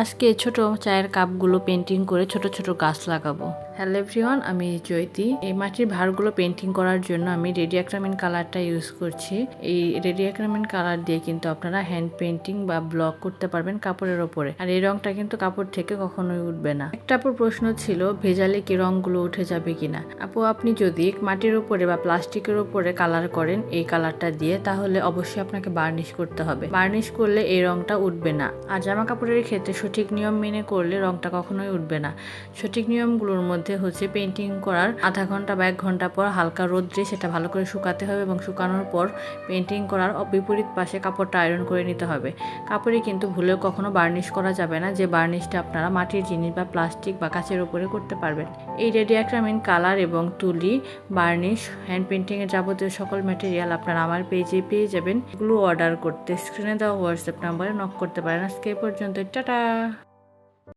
আজকে ছোট চায়ের কাপগুলো পেন্টিং করে ছোট ছোট গাছ লাগাবো। হ্যালো এভরিওয়ান আমি জয়তি। এই মাটির ভারগুলো পেন্টিং করার জন্য আমি রেডিয়াক্রামিন কালারটা ইউজ করছি। এই রেডিয়াক্রামিন কালার দিয়ে কিন্তু আপনারা হ্যান্ড পেন্টিং বা ব্লক করতে পারবেন কাপড়ের ওপরে। আর এই রংটা কিন্তু কাপড় থেকে কখনোই উঠবে না। একটা আপুর প্রশ্ন ছিল, ভেজালে কি রংগুলো উঠে যাবে কিনা? আপু, আপনি যদি মাটির উপরে বা প্লাস্টিকের উপরে কালার করেন এই কালারটা দিয়ে, তাহলে অবশ্যই আপনাকে বার্নিশ করতে হবে। বার্নিশ করলে এই রংটা উঠবে না। আর জামা কাপড়ের ক্ষেত্রে সঠিক নিয়ম মেনে করলে রংটা কখনোই উঠবে না। সঠিক নিয়মগুলোর মধ্যে হচ্ছে পেন্টিং করার আধা ঘণ্টা বা এক ঘণ্টা পর হালকা রোদ্রে সেটা ভালো করে শুকাতে হবে এবং শুকানোর পর পেন্টিং করার বিপরীত পাশে কাপড়টা আয়রন করে নিতে হবে। কাপড়ে কিন্তু ভুলেও কখনো বার্নিশ করা যাবে না, যে বার্নিশটা আপনারা মাটির জিনিস বা প্লাস্টিক বা কাচের উপরে করতে পারবেন। এই রেডিয়াক্রামিন কালার এবং তুলি বার্নিশ হ্যান্ড পেন্টিংয়ের যাবতীয় সকল ম্যাটেরিয়াল আপনারা আমার পেজে পেয়ে যাবেন। এগুলো অর্ডার করতে স্ক্রিনে দেওয়া হোয়াটসঅ্যাপ নাম্বারে নক করতে পারেন। আজকে পর্যন্ত টাটা!